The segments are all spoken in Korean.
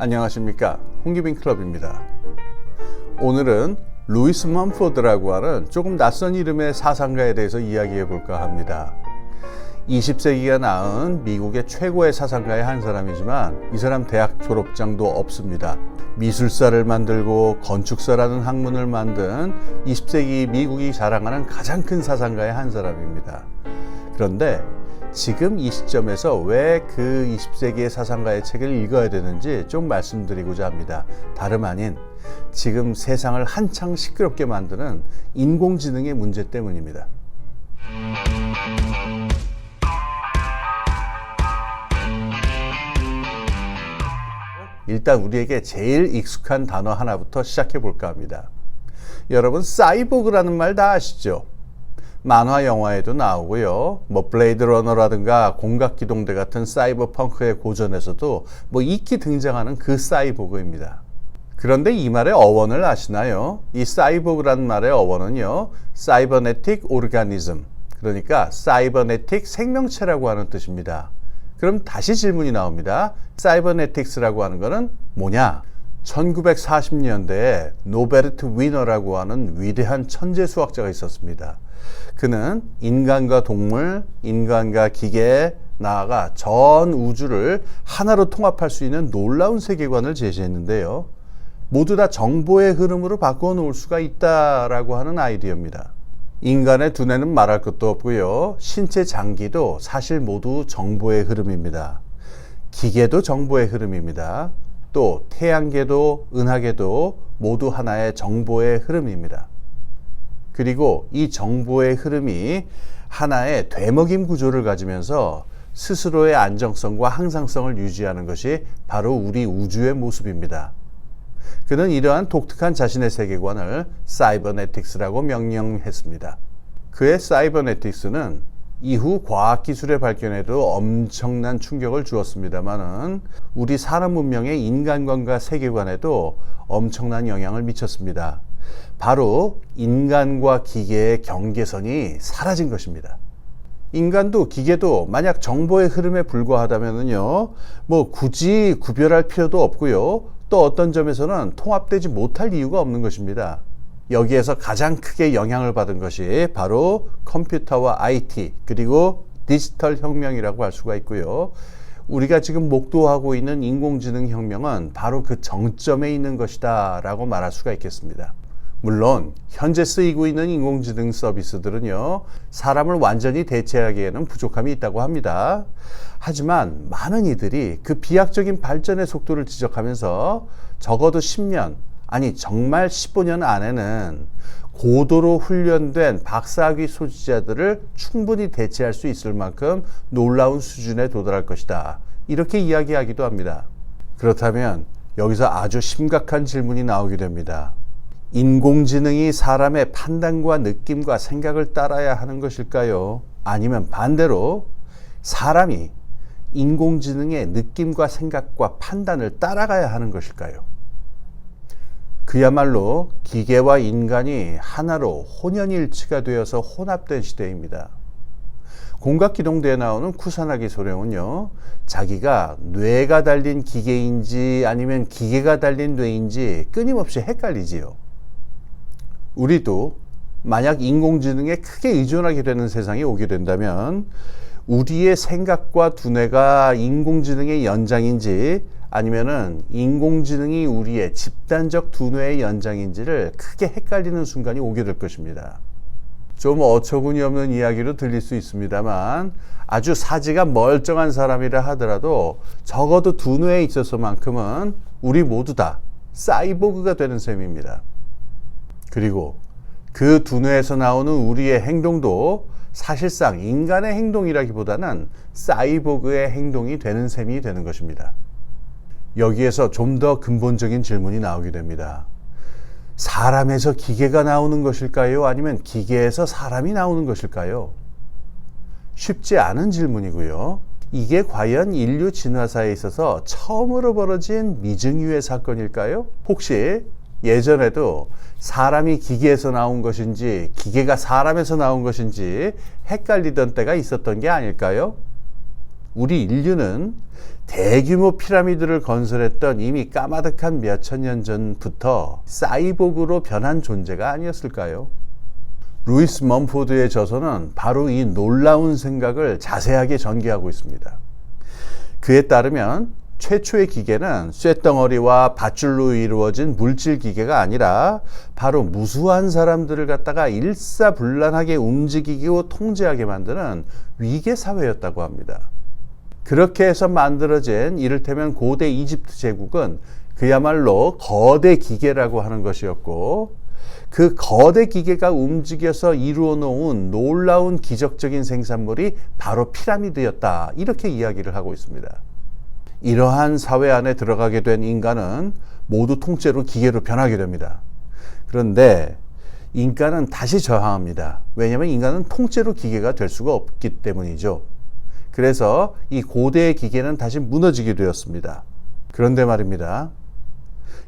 안녕하십니까? 홍기빈 클럽입니다. 오늘은 루이스 멈포드라고 하는 조금 낯선 이름의 사상가에 대해서 이야기해 볼까 합니다. 20세기가 낳은 미국의 최고의 사상가의 한 사람이지만 이 사람 대학 졸업장도 없습니다. 미술사를 만들고 건축사라는 학문을 만든 20세기 미국이 자랑하는 가장 큰 사상가의 한 사람입니다. 그런데 지금 이 시점에서 왜 그 20세기의 사상가의 책을 읽어야 되는지 좀 말씀드리고자 합니다. 다름 아닌 지금 세상을 한창 시끄럽게 만드는 인공지능의 문제 때문입니다. 일단 우리에게 제일 익숙한 단어 하나부터 시작해 볼까 합니다. 여러분, 사이보그라는 말 다 아시죠? 만화 영화에도 나오고요. 뭐 블레이드 러너라든가 공각 기동대 같은 사이버 펑크의 고전에서도 뭐 익히 등장하는 그 사이보그입니다. 그런데 이 말의 어원을 아시나요? 이 사이보그라는 말의 어원은요. 사이버네틱 오르가니즘 그러니까 사이버네틱 생명체라고 하는 뜻입니다. 그럼 다시 질문이 나옵니다. 사이버네틱스라고 하는 것은 뭐냐? 1940년대에 노베르트 위너라고 하는 위대한 천재 수학자가 있었습니다. 그는 인간과 동물, 인간과 기계, 나아가 전 우주를 하나로 통합할 수 있는 놀라운 세계관을 제시했는데요. 모두 다 정보의 흐름으로 바꾸어 놓을 수가 있다라고 하는 아이디어입니다. 인간의 두뇌는 말할 것도 없고요. 신체 장기도 사실 모두 정보의 흐름입니다. 기계도 정보의 흐름입니다. 또 태양계도 은하계도 모두 하나의 정보의 흐름입니다. 그리고 이 정보의 흐름이 하나의 되먹임 구조를 가지면서 스스로의 안정성과 항상성을 유지하는 것이 바로 우리 우주의 모습입니다. 그는 이러한 독특한 자신의 세계관을 사이버네틱스라고 명명했습니다. 그의 사이버네틱스는 이후 과학기술의 발견에도 엄청난 충격을 주었습니다만은 우리 사람 문명의 인간관과 세계관에도 엄청난 영향을 미쳤습니다. 바로 인간과 기계의 경계선이 사라진 것입니다. 인간도 기계도 만약 정보의 흐름에 불과하다면요, 뭐 굳이 구별할 필요도 없고요, 또 어떤 점에서는 통합되지 못할 이유가 없는 것입니다. 여기에서 가장 크게 영향을 받은 것이 바로 컴퓨터와 IT 그리고 디지털 혁명이라고 할 수가 있고요. 우리가 지금 목도하고 있는 인공지능 혁명은 바로 그 정점에 있는 것이다 라고 말할 수가 있겠습니다. 물론 현재 쓰이고 있는 인공지능 서비스들은요 사람을 완전히 대체하기에는 부족함이 있다고 합니다. 하지만 많은 이들이 그 비약적인 발전의 속도를 지적하면서 적어도 10년 아니 정말 15년 안에는 고도로 훈련된 박사학위 소지자들을 충분히 대체할 수 있을 만큼 놀라운 수준에 도달할 것이다. 이렇게 이야기하기도 합니다. 그렇다면 여기서 아주 심각한 질문이 나오게 됩니다. 인공지능이 사람의 판단과 느낌과 생각을 따라야 하는 것일까요? 아니면 반대로 사람이 인공지능의 느낌과 생각과 판단을 따라가야 하는 것일까요? 그야말로 기계와 인간이 하나로 혼연일치가 되어서 혼합된 시대입니다. 공각기동대에 나오는 쿠사나기 소령은요, 자기가 뇌가 달린 기계인지 아니면 기계가 달린 뇌인지 끊임없이 헷갈리지요. 우리도 만약 인공지능에 크게 의존하게 되는 세상이 오게 된다면 우리의 생각과 두뇌가 인공지능의 연장인지 아니면은 인공지능이 우리의 집단적 두뇌의 연장인지를 크게 헷갈리는 순간이 오게 될 것입니다. 좀 어처구니 없는 이야기로 들릴 수 있습니다만 아주 사지가 멀쩡한 사람이라 하더라도 적어도 두뇌에 있어서만큼은 우리 모두 다 사이보그가 되는 셈입니다. 그리고 그 두뇌에서 나오는 우리의 행동도 사실상 인간의 행동이라기보다는 사이보그의 행동이 되는 셈이 되는 것입니다. 여기에서 좀 더 근본적인 질문이 나오게 됩니다. 사람에서 기계가 나오는 것일까요? 아니면 기계에서 사람이 나오는 것일까요? 쉽지 않은 질문이고요. 이게 과연 인류 진화사에 있어서 처음으로 벌어진 미증유의 사건일까요? 혹시 예전에도 사람이 기계에서 나온 것인지 기계가 사람에서 나온 것인지 헷갈리던 때가 있었던 게 아닐까요? 우리 인류는 대규모 피라미드를 건설했던 이미 까마득한 몇천 년 전부터 사이보그로 변한 존재가 아니었을까요? 루이스 먼포드의 저서는 바로 이 놀라운 생각을 자세하게 전개하고 있습니다. 그에 따르면 최초의 기계는 쇳덩어리와 밧줄로 이루어진 물질 기계가 아니라 바로 무수한 사람들을 갖다가 일사불란하게 움직이고 통제하게 만드는 위계 사회였다고 합니다. 그렇게 해서 만들어진 이를테면 고대 이집트 제국은 그야말로 거대 기계라고 하는 것이었고 그 거대 기계가 움직여서 이루어 놓은 놀라운 기적적인 생산물이 바로 피라미드였다. 이렇게 이야기를 하고 있습니다. 이러한 사회 안에 들어가게 된 인간은 모두 통째로 기계로 변하게 됩니다. 그런데 인간은 다시 저항합니다. 왜냐하면 인간은 통째로 기계가 될 수가 없기 때문이죠. 그래서 이 고대의 기계는 다시 무너지게 되었습니다. 그런데 말입니다.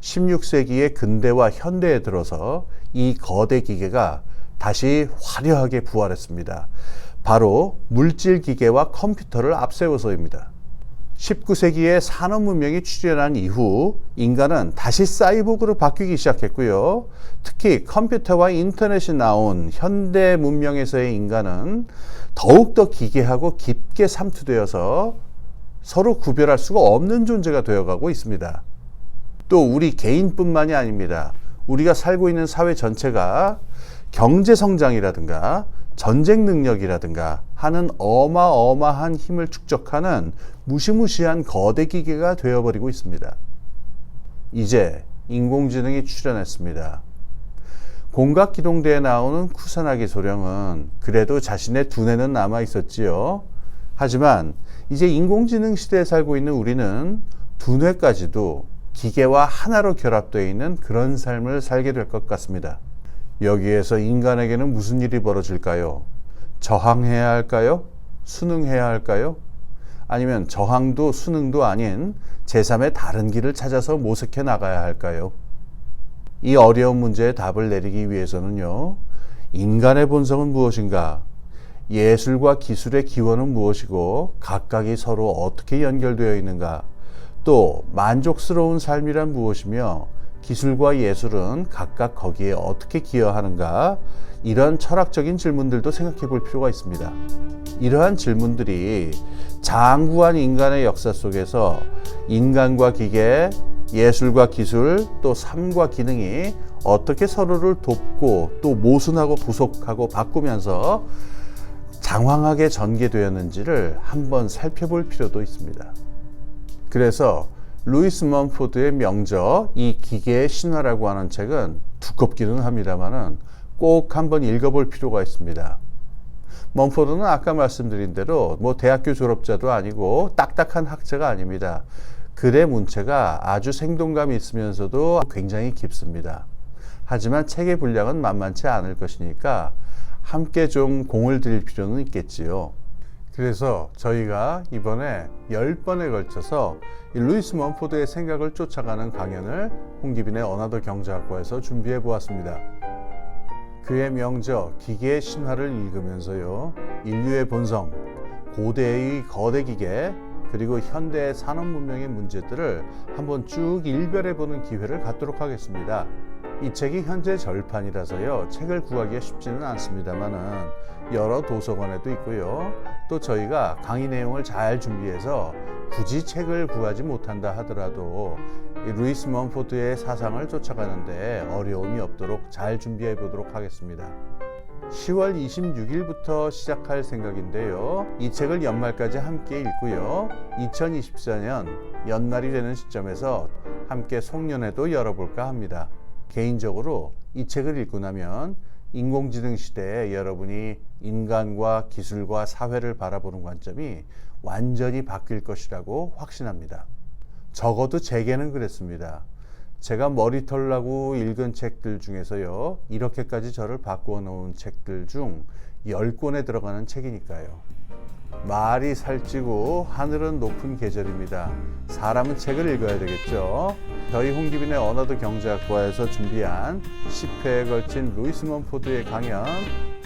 16세기의 근대와 현대에 들어서 이 거대 기계가 다시 화려하게 부활했습니다. 바로 물질 기계와 컴퓨터를 앞세워서입니다. 19세기에 산업 문명이 출현한 이후 인간은 다시 사이보그로 바뀌기 시작했고요. 특히 컴퓨터와 인터넷이 나온 현대 문명에서의 인간은 더욱더 기괴하고 깊게 삼투되어서 서로 구별할 수가 없는 존재가 되어가고 있습니다. 또 우리 개인뿐만이 아닙니다. 우리가 살고 있는 사회 전체가 경제 성장이라든가 전쟁 능력이라든가 하는 어마어마한 힘을 축적하는 무시무시한 거대 기계가 되어버리고 있습니다. 이제 인공지능이 출현했습니다. 공각기동대에 나오는 쿠사나기 소령은 그래도 자신의 두뇌는 남아 있었지요. 하지만 이제 인공지능 시대에 살고 있는 우리는 두뇌까지도 기계와 하나로 결합되어 있는 그런 삶을 살게 될 것 같습니다. 여기에서 인간에게는 무슨 일이 벌어질까요? 저항해야 할까요? 순응해야 할까요? 아니면 저항도 순응도 아닌 제3의 다른 길을 찾아서 모색해 나가야 할까요? 이 어려운 문제에 답을 내리기 위해서는요, 인간의 본성은 무엇인가? 예술과 기술의 기원은 무엇이고, 각각이 서로 어떻게 연결되어 있는가? 또, 만족스러운 삶이란 무엇이며, 기술과 예술은 각각 거기에 어떻게 기여하는가? 이런 철학적인 질문들도 생각해 볼 필요가 있습니다. 이러한 질문들이 장구한 인간의 역사 속에서 인간과 기계, 예술과 기술, 또 삶과 기능이 어떻게 서로를 돕고 또 모순하고 부속하고 바꾸면서 장황하게 전개되었는지를 한번 살펴볼 필요도 있습니다. 그래서 루이스 먼포드의 명저 이 기계의 신화라고 하는 책은 두껍기는 합니다만은 꼭 한번 읽어볼 필요가 있습니다. 먼포드는 아까 말씀드린 대로 뭐 대학교 졸업자도 아니고 딱딱한 학자가 아닙니다. 글의 문체가 아주 생동감이 있으면서도 굉장히 깊습니다. 하지만 책의 분량은 만만치 않을 것이니까 함께 좀 공을 들일 필요는 있겠지요. 그래서 저희가 이번에 10번에 걸쳐서 루이스 먼포드의 생각을 쫓아가는 강연을 홍기빈의 어나더 경제학과에서 준비해 보았습니다. 그의 명저 기계의 신화를 읽으면서요. 인류의 본성, 고대의 거대 기계, 그리고 현대의 산업 문명의 문제들을 한번 쭉 일별해 보는 기회를 갖도록 하겠습니다. 이 책이 현재 절판이라서요. 책을 구하기가 쉽지는 않습니다만은 여러 도서관에도 있고요. 또 저희가 강의 내용을 잘 준비해서 굳이 책을 구하지 못한다 하더라도 루이스 먼포드의 사상을 쫓아가는데 어려움이 없도록 잘 준비해 보도록 하겠습니다. 10월 26일부터 시작할 생각인데요. 이 책을 연말까지 함께 읽고요. 2024년 연말이 되는 시점에서 함께 송년회도 열어볼까 합니다. 개인적으로 이 책을 읽고 나면 인공지능 시대에 여러분이 인간과 기술과 사회를 바라보는 관점이 완전히 바뀔 것이라고 확신합니다. 적어도 제게는 그랬습니다. 제가 머리털 나고 읽은 책들 중에서요, 이렇게까지 저를 바꾸어 놓은 책들 중 10권에 들어가는 책이니까요. 말이 살찌고 하늘은 높은 계절입니다. 사람은 책을 읽어야 되겠죠. 저희 홍기빈의 언어도 경제학과에서 준비한 10회에 걸친 루이스 먼포드의 강연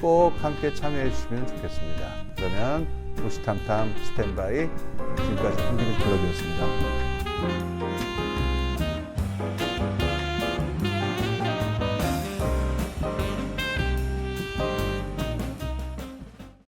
꼭 함께 참여해 주시면 좋겠습니다. 그러면 호시탐탐 스탠바이 지금까지 홍기빈 클럽이었습니다.